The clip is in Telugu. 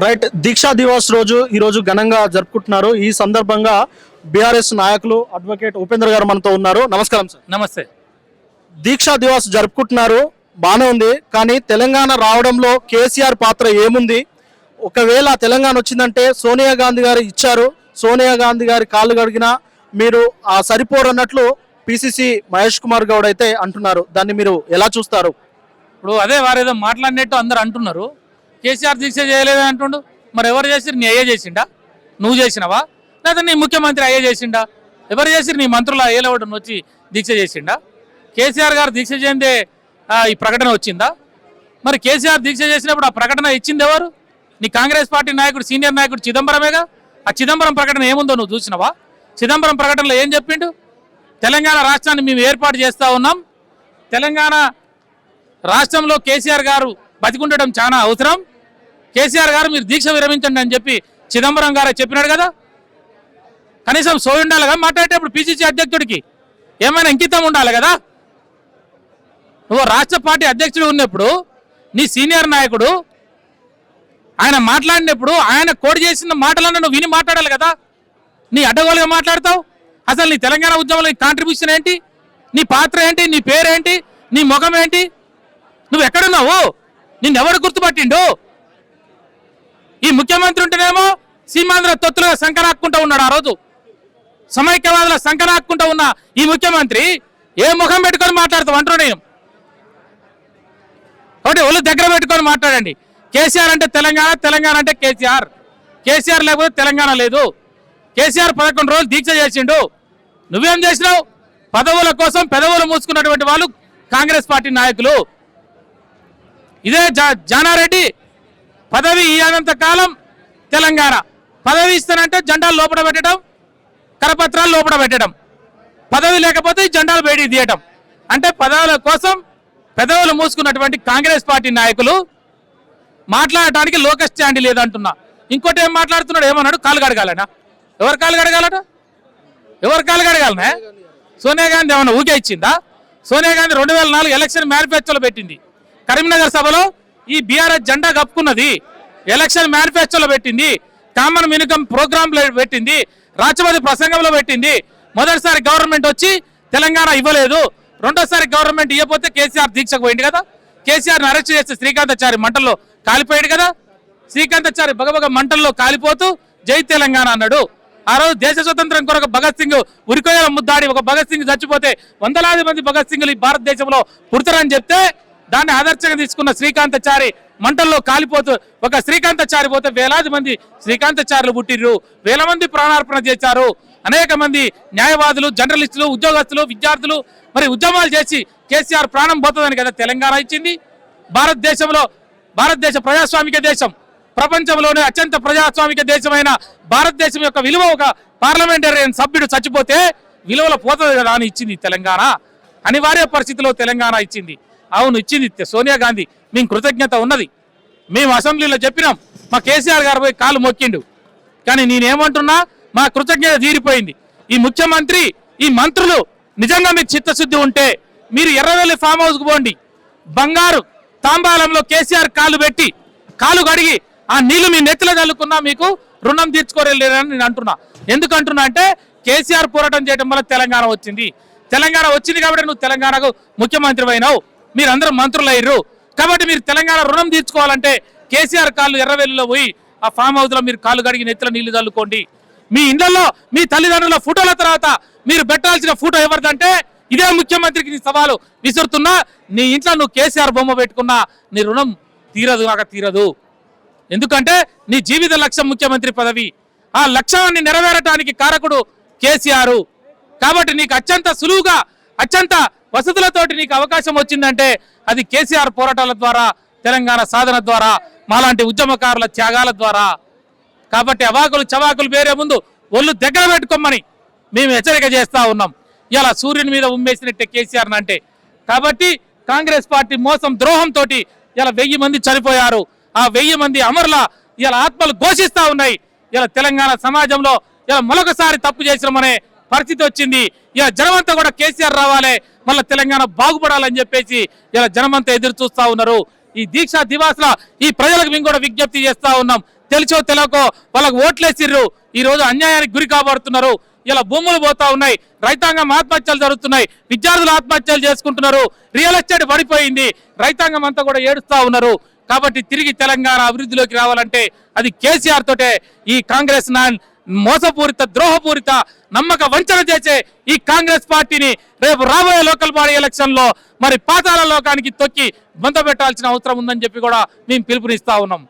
రైట్ దీక్షా దివాస్ రోజు ఈ రోజు ఘనంగా జరుపుకుంటున్నారు. ఈ సందర్భంగా బీఆర్ఎస్ నాయకులు అడ్వకేట్ ఉపేంద్ర గారు మనతో ఉన్నారు. నమస్కారం సార్. నమస్తే. దీక్షా దివాస్ జరుపుకుంటున్నారు. బానే ఉంది. కానీ తెలంగాణ రావడంలో కేసీఆర్ పాత్ర ఏముంది? ఒకవేళ తెలంగాణ వచ్చిందంటే సోనియా గాంధీ గారు ఇచ్చారు. సోనియా గాంధీ గారి కాళ్ళు కడిగినా మీరు ఆ సరిపోరు అన్నట్లు పిసిసి మహేష్ కుమార్ గౌడ్ అయితే అంటున్నారు. దాన్ని మీరు ఎలా చూస్తారు? ఇప్పుడు అదే వారేదో మాట్లాడినట్టు అందరు అంటున్నారు. కేసీఆర్ దీక్ష చేయలేదని అంటుండు. మరి ఎవరు చేసిరు నీ అయ్యే చేసిండా? నువ్వు చేసినవా? లేదా నీ ముఖ్యమంత్రి అయ్యే చేసిండా? ఎవరు చేసిరు నీ మంత్రుల ఏలవడం వచ్చి దీక్ష చేసిండా? కేసీఆర్ గారు దీక్ష చేయందే ఈ ప్రకటన వచ్చిందా? మరి కేసీఆర్ దీక్ష చేసినప్పుడు ఆ ప్రకటన ఇచ్చింది ఎవరు? నీ కాంగ్రెస్ పార్టీ నాయకుడు సీనియర్ నాయకుడు చిదంబరమేగా? ఆ చిదంబరం ప్రకటన ఏముందో నువ్వు చూసినవా? చిదంబరం ప్రకటనలో ఏం చెప్పిండు? తెలంగాణ రాష్ట్రాన్ని మేము ఏర్పాటు చేస్తూ ఉన్నాం. తెలంగాణ రాష్ట్రంలో కేసీఆర్ గారు బతికుండడం చాలా అవసరం. కేసీఆర్ గారు మీరు దీక్ష విరమించండి అని చెప్పి చిదంబరం గారే చెప్పినాడు కదా? కనీసం సో ఉండాలిగా మాట్లాడేటప్పుడు పిసిసి అధ్యక్షుడికి ఏమైనా ఇంకితం ఉండాలి కదా? నువ్వు రాష్ట్ర పార్టీ అధ్యక్షుడు ఉన్నప్పుడు నీ సీనియర్ నాయకుడు ఆయన మాట్లాడినప్పుడు ఆయన కోడి చేసిన మాటలను నువ్వు విని మాట్లాడాలి కదా? నీ అడ్డగోలుగా మాట్లాడతావు? అసలు నీ తెలంగాణ ఉద్యమంలో నీ కాంట్రిబ్యూషన్ ఏంటి? నీ పాత్ర ఏంటి? నీ పేరేంటి? నీ ముఖం ఏంటి? నువ్వు ఎక్కడున్నావు? నిన్నెవడు గుర్తుపట్టిండు? ఈ ముఖ్యమంత్రి ఉంటేనేమో సీమాంధ్ర తొత్తులుగా సంకరాక్కుంటూ ఉన్నాడు ఆ రోజు. సమైక్యవాదుల సంకరాక్కుంటూ ఉన్న ఈ ముఖ్యమంత్రి ఏ ముఖం పెట్టుకొని మాట్లాడుతాం అంటారు నేను ఒకటి ఒళ్ళు దగ్గర పెట్టుకొని మాట్లాడండి. కేసీఆర్ అంటే తెలంగాణ తెలంగాణ అంటే కేసీఆర్. కేసీఆర్ లేకపోతే తెలంగాణ లేదు. కేసీఆర్ పదకొండు రోజులు దీక్ష చేసిండు. నువ్వేం చేసినావు? పదవుల కోసం పెదవులు మూసుకున్నటువంటి వాళ్ళు కాంగ్రెస్ పార్టీ నాయకులు. ఇదే జా- జానారెడ్డి పదవి ఇయ్యనంత కాలం తెలంగాణ. పదవి ఇస్తానంటే జెండాలు లోపల పెట్టడం కరపత్రాలు లోపల పెట్టడం. పదవి లేకపోతే జెండాలు బయటికి తీయటం. అంటే పదవుల కోసం పెదవులు మూసుకున్నటువంటి కాంగ్రెస్ పార్టీ నాయకులు మాట్లాడటానికి లోకస్ స్టాండ్ లేదంటున్నా. ఇంకోటి ఏం మాట్లాడుతున్నాడు? ఏమన్నాడు? కాలు కడగాలనా ఎవరు కాలు కడగాలట? ఎవరు కాలు కడగాలనే? సోనియా గాంధీ ఏమన్నా ఊకే ఇచ్చిందా? సోనియా గాంధీ రెండు వేల నాలుగు ఎలక్షన్ మేనిఫెస్టోలో పెట్టింది. కరీంనగర్ సభలో ఈ బీఆర్ఎస్ జెండా కప్పుకున్నది. ఎలక్షన్ మేనిఫెస్టోలో పెట్టింది. కామన్ మినికం ప్రోగ్రామ్ పెట్టింది. రాష్ట్రపతి ప్రసంగంలో పెట్టింది. మొదటిసారి గవర్నమెంట్ వచ్చి తెలంగాణ ఇవ్వలేదు. రెండోసారి గవర్నమెంట్ ఇవ్వకపోతే కేసీఆర్ దీక్షకు పోయింది కదా. కేసీఆర్ అరెస్ట్ చేస్తే శ్రీకాంతాచారి మంటల్లో కాలిపోయాడు కదా. శ్రీకాంతాచారి బగబగ మంటల్లో కాలిపోతూ జై తెలంగాణ అన్నాడు. ఆ రోజు దేశ స్వతంత్రం కొరకు భగత్ సింగ్ ఉరికొయ్యల ముద్దాడి. ఒక భగత్ సింగ్ చచ్చిపోతే వందలాది మంది భగత్ సింగ్లు ఈ భారతదేశంలో పుడతారని చెప్తే దాన్ని ఆదర్శంగా తీసుకున్న శ్రీకాంతచారి మంటల్లో కాలిపోతూ ఒక శ్రీకాంతచారి పోతే వేలాది మంది శ్రీకాంతచారులు పుట్టిర్రు. వేల మంది ప్రాణార్పణ చేశారు. అనేక మంది న్యాయవాదులు జర్నలిస్టులు ఉద్యోగస్తులు విద్యార్థులు మరి ఉద్యమాలు చేసి కేసీఆర్ ప్రాణం పోతుందని కదా తెలంగాణ ఇచ్చింది. భారతదేశంలో భారతదేశ ప్రజాస్వామిక దేశం ప్రపంచంలోనే అత్యంత ప్రజాస్వామిక దేశమైన భారతదేశం యొక్క విలువ ఒక పార్లమెంటేరియన్ సభ్యుడు చచ్చిపోతే విలువల పోతుంది కదా అని ఇచ్చింది తెలంగాణ. అనివార్య పరిస్థితిలో తెలంగాణ ఇచ్చింది. అవును ఇచ్చింది సోనియా గాంధీ మేము కృతజ్ఞత ఉన్నది. మేము అసెంబ్లీలో చెప్పినాం. మా కేసీఆర్ గారు పోయి కాలు మొక్కిండు. కానీ నేనేమంటున్నా మా కృతజ్ఞత తీరిపోయింది. ఈ ముఖ్యమంత్రి ఈ మంత్రులు నిజంగా మీకు చిత్తశుద్ధి ఉంటే మీరు ఎర్రవెల్లి ఫామ్ హౌస్కు పోండి. బంగారు తాంబాలంలో కేసీఆర్ కాలు పెట్టి కాలు కడిగి ఆ నీళ్ళు మీ నెత్తిలో చల్లుకున్నా మీకు రుణం తీర్చుకోలేరని నేను అంటున్నా. ఎందుకు అంటున్నా అంటే కేసీఆర్ పోరాటం చేయడం వల్ల తెలంగాణ వచ్చింది. తెలంగాణ వచ్చింది కాబట్టి నువ్వు తెలంగాణకు ముఖ్యమంత్రి అయినావు మీరందరూ మంత్రులు అయ్యారు కాబట్టి మీరు తెలంగాణ రుణం తీర్చుకోవాలంటే కేసీఆర్ కాళ్ళు ఎర్రవెల్లిలో పోయి ఆ ఫామ్ హౌస్లో మీరు కాళ్ళు కడిగి నెత్తిలో నీళ్ళు చల్లుకోండి. మీ ఇళ్ళలో మీ తల్లిదండ్రుల ఫోటోల తర్వాత మీరు పెట్టాల్సిన ఫోటో ఎవరిదంటే ఇదే ముఖ్యమంత్రికి నీ సవాలు. విసురుతున్నా నీ ఇంట్లో నువ్వు కేసీఆర్ బొమ్మ పెట్టుకున్నా నీ రుణం తీరదు కాక తీరదు. ఎందుకంటే నీ జీవిత లక్ష్యం ముఖ్యమంత్రి పదవి. ఆ లక్ష్యాన్ని నెరవేరటానికి కారకుడు కేసీఆర్. కాబట్టి నీకు అత్యంత సులువుగా అత్యంత వసతులతోటి నీకు అవకాశం వచ్చిందంటే అది కేసీఆర్ పోరాటాల ద్వారా తెలంగాణ సాధన ద్వారా మాలాంటి ఉద్యమకారుల త్యాగాల ద్వారా. కాబట్టి అవాకులు చవాకులు వేరే ముందు ఒళ్ళు దగ్గర పెట్టుకోమని మేము హెచ్చరిక చేస్తూ ఉన్నాం. ఇలా సూర్యుని మీద ఉమ్మేసినట్టే కేసీఆర్ అంటే. కాబట్టి కాంగ్రెస్ పార్టీ మోసం ద్రోహంతో ఇలా వెయ్యి మంది చనిపోయారు. ఆ వెయ్యి మంది అమరుల ఇలా ఆత్మలు ఘోషిస్తూ ఉన్నాయి. ఇలా తెలంగాణ సమాజంలో ఇలా మరొకసారి తప్పు చేసినామనే పరిస్థితి వచ్చింది. ఇలా జనమంతా కూడా కేసీఆర్ రావాలి. మళ్ళీ తెలంగాణ బాగుపడాలని చెప్పేసి ఇలా జనమంతా ఎదురు చూస్తా ఉన్నారు. ఈ దీక్షా దివాసుల ఈ ప్రజలకు మేము కూడా విజ్ఞప్తి చేస్తా ఉన్నాం. తెలిసో తెలియకో వాళ్ళకు ఓట్లేసిర్రు. ఈ రోజు అన్యాయానికి గురి కాబడుతున్నారు. ఇలా భూములు పోతా ఉన్నాయి. రైతాంగం ఆత్మహత్యలు జరుగుతున్నాయి. విద్యార్థులు ఆత్మహత్యలు చేసుకుంటున్నారు. రియల్ ఎస్టేట్ పడిపోయింది. రైతాంగం అంతా కూడా ఏడుస్తా ఉన్నారు. కాబట్టి తిరిగి తెలంగాణ అభివృద్ధిలోకి రావాలంటే అది కేసీఆర్ తోటే. ఈ కాంగ్రెస్ నాయన్ మోసపూరిత ద్రోహపూరిత నమ్మక వంచన చేసే ఈ కాంగ్రెస్ పార్టీని రేపు రాబోయే లోకల్ బాడీ ఎలక్షన్లో మరి పాతాల లోకానికి తొక్కి బంధ పెట్టాల్సిన అవసరం ఉందని చెప్పి కూడా మేము పిలుపునిస్తా ఉన్నాం.